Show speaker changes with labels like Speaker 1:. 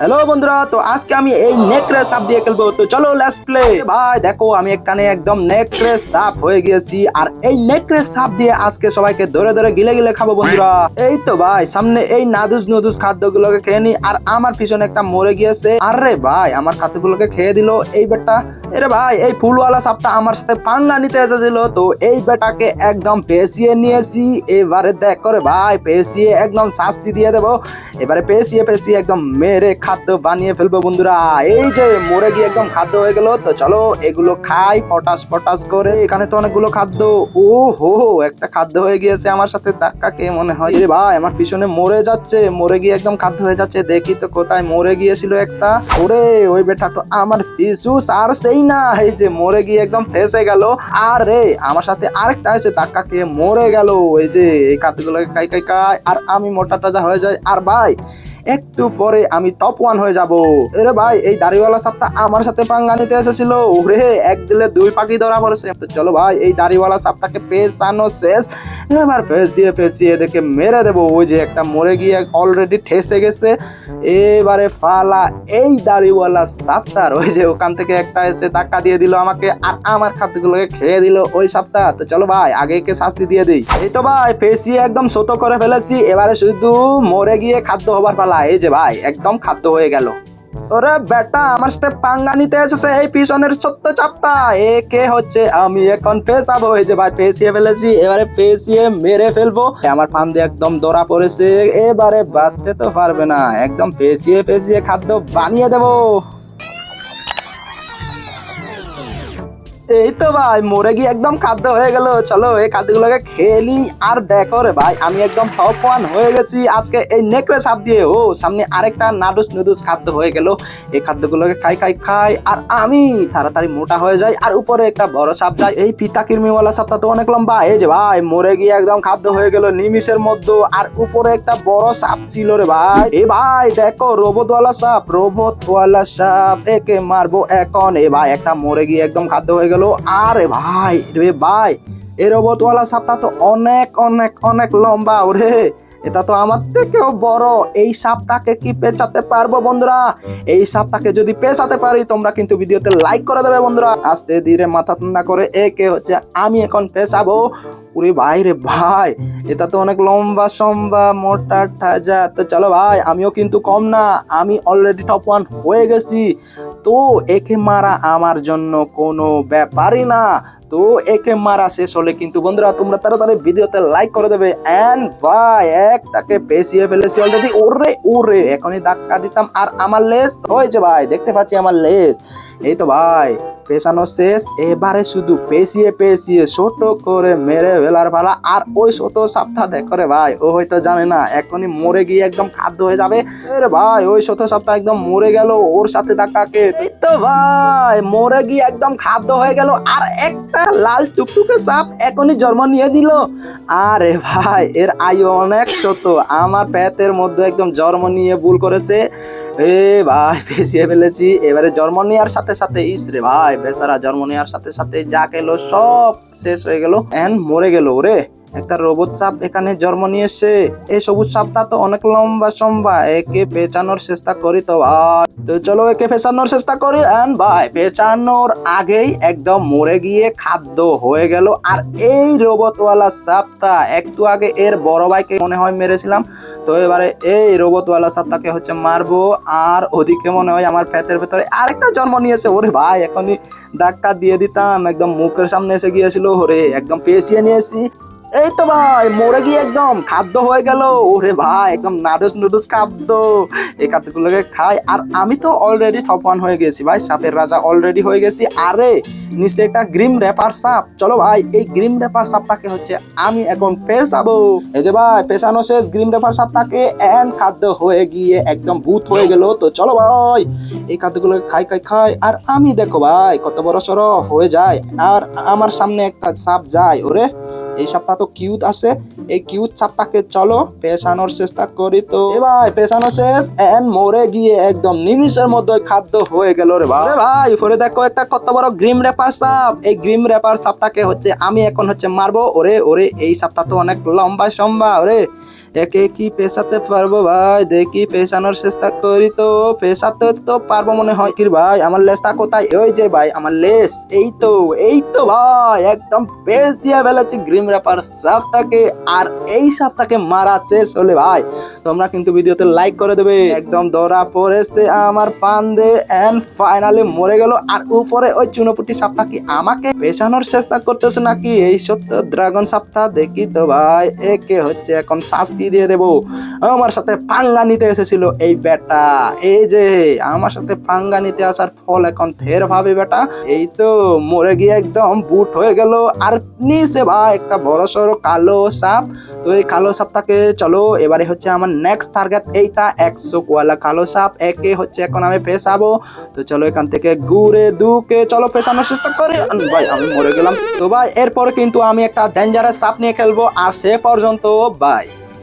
Speaker 1: Hello বন্ধুরা, তো আজকে আমি এই নেকড়ে সাপ দিয়ে খেলব। তো চলো লেটস প্লে ভাই, দেখো, আমি এখানে একদম নেকড়ে সাপ হয়ে গিয়েছি। আর এই নেকড়ে সাপ দিয়ে আজকে সবাইকে ধরে ধরে গিলে গিলে খাব, বন্ধুরা। এই তো, ভাই, সামনে এই নাদুস নুদুস খাদ্যগুলোকে খেয়ে নি। আর আমার পিছনে একটা মরে গিয়েছে। আরে, ভাই, আমার খাদ্যগুলোকে খেয়ে দিল। এই বেটা, এরে ভাই, এই ফুলওয়ালা সাপটা আমার সাথে পাঙ্গা নিতে এসেছিল। তো এই বেটাকে একদম পেঁচিয়ে নিয়েছি। এবারে দেখ করে, ভাই, পেঁচিয়ে একদম শাস্তি দিয়ে দেবো। এবারে পেঁচিয়ে পেঁচিয়ে একদম মেরে খাদ্য বানিয়ে ফেলব বন্ধুরা। এই যে মরে গিয়ে একদম খাদ্য হয়ে গেল, তো চলো এগুলো খাই পটাস পটাস করে। এখানে তো অনেকগুলো খাদ্য। ও হো একটা খাদ্য হয়ে গিয়েছে আমার সাথে, ধাক্কা কে মনে হয়। রে ভাই, আমার পিছনে মরে যাচ্ছে, মরে গিয়ে একদম খাদ্য হয়ে যাচ্ছে। দেখি তো কোথায় মরে গিয়েছিল একটা। ওরে, ওই বেটা তো আমার পিছু আর সেই না, এই যে মরে গিয়ে একদম ফেসে গেল। আর রে আমার সাথে আরেকটা আছে ধাক্কা কে মরে গেল। ওই যে, এই খাদ্যগুলোকে খাই খাই খাই, আর আমি মোটা টাজা হয়ে যাই। আর ভাই একটু পরে আমি টপ ওয়ান হয়ে যাব। এরে ভাই, এই দাড়িওয়ালা সাপটা আমার সাথে পাঙ্গা নিতে এসেছিল। ওরে, এক দিলে দুই পাখি ধরা পড়েছে। তো চলো ভাই, এই দাড়িওয়ালা সাপটাকে পেছানো শেষ। এবার ফেসিয়ে ফেসিয়ে দেখে মেরে দেবো। ওই যে একটা মরে গিয়ে অলরেডি ঠেসে গেছে। এবারে ফালা এই দাড়িওয়ালা সাপটার ওই যে ওখান থেকে একটা এসে ধাক্কা দিয়ে দিল আমাকে। আর আমার খাদ্যগুলোকে খেয়ে দিল ওই সাপটা। তো চলো ভাই, আগে কে শাস্তি দিয়ে দিই। এই তো ভাই, ফেসিয়ে একদম শত করে ফেলেছি। এবারে শুধু মরে গিয়ে খাদ্য হবার পালা। এই যে ভাই, একদম খাদ্য হয়ে গেল। ওরে বেটা, আমার সাথে পাঙ্গা নিতে এসেছে এই পিছনের ছোট্ট চাপটা। এ কে হচ্ছে আমি এখন পেশাবো এই যে ভাই ফেসিয়ে ফেলেছি, এবারে ফেসিয়ে মেরে ফেলব। আমার ফান্দে একদম দরা পড়েছে, এবারে বাঁচতে তো পারবে না। একদম ফেসিয়ে ফেসিয়ে খাদ্য বানিয়ে দেবো। এই তো ভাই, মরে গিয়ে একদম খাদ্য হয়ে গেল। চলো, এই খাদ্যগুলোকে খেয়ে নি আর দেখো রে ভাই, আমি একদম টপ ওয়ান হয়ে গেছি। আজকে এই নেকড়ে সাপ দিয়ে, ও, সামনে আরেকটা নাডুস নুডুস খাদ্য হয়ে গেল। এই খাদ্যগুলোকে খাই খাই খাই, আর আমি তাড়াতাড়ি মোটা হয়ে যাই, আর উপরে একটা বড় সাপ যায়। এই ফিতা কিরমিওয়ালা সাপটা তো অনেক লম্বা। এই যে ভাই, মরে গিয়ে একদম খাদ্য হয়ে গেল নিমিষের মধ্যে, আর উপরে একটা বড় সাপ ছিল রে ভাই। এ ভাই, দেখো রোবটওয়ালা সাপ রোবটওয়ালা সাপ, একে মারবো এখন। এ ভাই, একটা মরে গিয়ে একদম খাদ্য হয়ে গেল। আরে ভাই রে ভাই এ রোবটওয়ালা সাপটা তো অনেক অনেক অনেক লম্বা ওরে। এটা তো আমার থেকেও বড়। এই সাপটাকে কি পেঁচাতে পারব বন্ধুরা? এই সাপটাকে যদি পেঁচাতে পারি, তোমরা কিন্তু ভিডিওতে লাইক করে দেবে বন্ধুরা। আস্তে ধীরে মাথা ঠান্ডা করে একে হচ্ছে আমি এখন পেঁচাবো। ওরে ভাই রে ভাই, এটা তো অনেক লম্বা সম্বা, মোটা ঠাজা। তো চলো ভাই, আমিও কিন্তু কম না, আমি অলরেডি টপ ওয়ান হয়ে গেছি। তো একে মারা আমার জন্য কোনো ব্যাপারই না। তো একে মারা শেষ হলে কিন্তু বন্ধুরা, তোমরা তাড়াতাড়ি ভিডিওতে লাইক করে দেবে। এন্ড ভাই এক, তাকে পেঁচিয়ে ফেলেছি অলরেডি ওরে ওরে, এখনই ধাক্কা দিতাম। আর আমার লেস হয়েছে ভাই, দেখতে পাচ্ছি আমার লেস এই তো ভাই পেছানো শেষ। এবারে শুধু পেঁচিয়ে পেঁচিয়ে ছোট করে মেরে ফেলার পালা। আর ওই ছোট সাপটা দেখো রে ভাই, ও হয়তো জানে না, এখনই মরে গিয়ে একদম খাদ্য হয়ে যাবে। রে ভাই, ওই ছোট সাপটা একদম মরে গেল ওর সাথে ধাক্কাকে এই তো ভাই, মরে গিয়ে একদম খাদ্য হয়ে গেল। আর একটা লাল টুকটুকে সাপ এখনই জন্ম নিয়ে দিল। আরে ভাই, এর আয়ু অনেক শত। আমার পেতের মধ্যে একদম জন্ম নিয়ে ভুল করেছে। এ ভাই, ভেসিয়ে ফেলেছি। এবারে জন্ম নেওয়ার সাথে সাথে ইসরে ভাই, বেচারা জন্ম নেওয়ার সাথে সাথে যা গেলো সব শেষ হয়ে গেল। এন মরে গেল রে। একটা রোবট সাপ এখানে জন্ম নিয়েছে এই সবুজ সাপটা তো অনেক লম্বা সম্বা একে পেঁচানোর চেষ্টা করি তো ভাই তো চলো একে পেঁচানোর চেষ্টা করি। এন্ড ভাই পেঁচানোর আগেই একদম মরে গিয়ে খাদ্য হয়ে গেল। আর এই রোবটওয়ালা সাপটা, একটু আগে এর বড় ভাইকে মনে হয় মেরেছিলাম। তো এবারে এই রোবটওয়ালা সাপটাকে হচ্ছে মারবো। আর ওদিকে মনে হয় আমার ফ্যাতের ভেতরে আরেকটা জন্ম নিয়েছে। ওরে ভাই, এখনই ধাক্কা দিয়ে দিতাম। একদম মুখের সামনে এসে গিয়েছিল। ওরে, একদম পেঁচিয়ে নিয়েছি। এই তো ভাই, মরে গিয়ে একদম খাদ্য হয়ে গেল। ওরে ভাই, একদম নাডুস নুডুস খাদ্য। এই খাদ্যগুলোকে খাই। আর আমি তো অলরেডি ওয়ান হয়ে গেছি ভাই, সাপের রাজা অলরেডি হয়ে গেছি। আরে, নিচে একটা গ্রিম র্যাপার সাপ। চলো ভাই, এই গ্রিম র্যাপার সাপটাকে হচ্ছে আমি এখন পেশাবো এই যে ভাই পেশানো শেষ গ্রিম র্যাপার সাপটাকে এন খাদ্য হয়ে গিয়ে একদম ভূত হয়ে গেল। তো চলো ভাই, এই খাদ্যগুলো খাই খাই খাই। আর আমি দেখো ভাই, কত বড় সড়ো হয়ে যায়। আর আমার সামনে একটা সাপ যায়, ওরে। এই সাপটা তো কিউত আছে। এই কিউত সাপটাকে চলো পেশানোর চেষ্টা করি তো। এ ভাই পেছানো শেষ। এন মরে গিয়ে একদম নিমিষের মধ্যে খাদ্য হয়ে গেল রে ভাই। আরে ভাই উপরে দেখো একটা কত বড় গ্রিম র্যাপার সাপ। এই গ্রিম র্যাপার সাপটাকে হচ্ছে আমি এখন হচ্ছে মারবো। ওরে ওরে এই সাপটা তো অনেক লম্বা সম্বা ওরে। একে কি পেশাতে পারব ভাই? দেখি পেশানোর চেষ্টা করি তো, পেশাতে তো পারব মনে হয়। কি ভাই, আমার লেসটা কোথায়? ওই যে ভাই, আমার লেস এই তো এই তো ভাই, একদম পেঁচিয়ে ফেলেছি গ্রিম র্যাপার সাপটাকে। আর এই সাপটাকে মারা শেষ হলে ভাই, তোমরা কিন্তু ভিডিওতে লাইক করে দেবে। একদম ধরা পড়েছে আমার ফান্দে। এন্ড ফাইনালি মরে গেল। আর উপরে ওই চুনোপুটি সাপটা কি আমাকে পেছানোর চেষ্টা করতেছে নাকি? এই সত্য ড্রাগন সাপটা দেখি তো ভাই, একে হচ্ছে এখন শাস্তি দিয়ে দেবো। আমার সাথে পাঙ্গা নিতে এসেছিল এই বেটা এই যে, আমার সাথে পাঙ্গা নিতে আসার ফল এখন ফের ভাবে বেটা এই তো মরে গিয়ে একদম বুট হয়ে গেল। আর নিচে ভাই একটা বড় সড়ো কালো সাপ। তো এই কালো সাপটাকে চলো, এবারে হচ্ছে আমার নেক্সট টার্গেট এইটা, একশো কোয়ালা কালো সাপ। একে হচ্ছে এখন আমি পেশাবো তো চলো এখান থেকে ঘুরে দুকে, চলো পেছানোর চেষ্টা করি। ভাই, আমি মরে গেলাম। তো ভাই, এরপরে কিন্তু আমি একটা ডেঞ্জারাস সাপ নিয়ে খেলব। আর সে পর্যন্ত বাই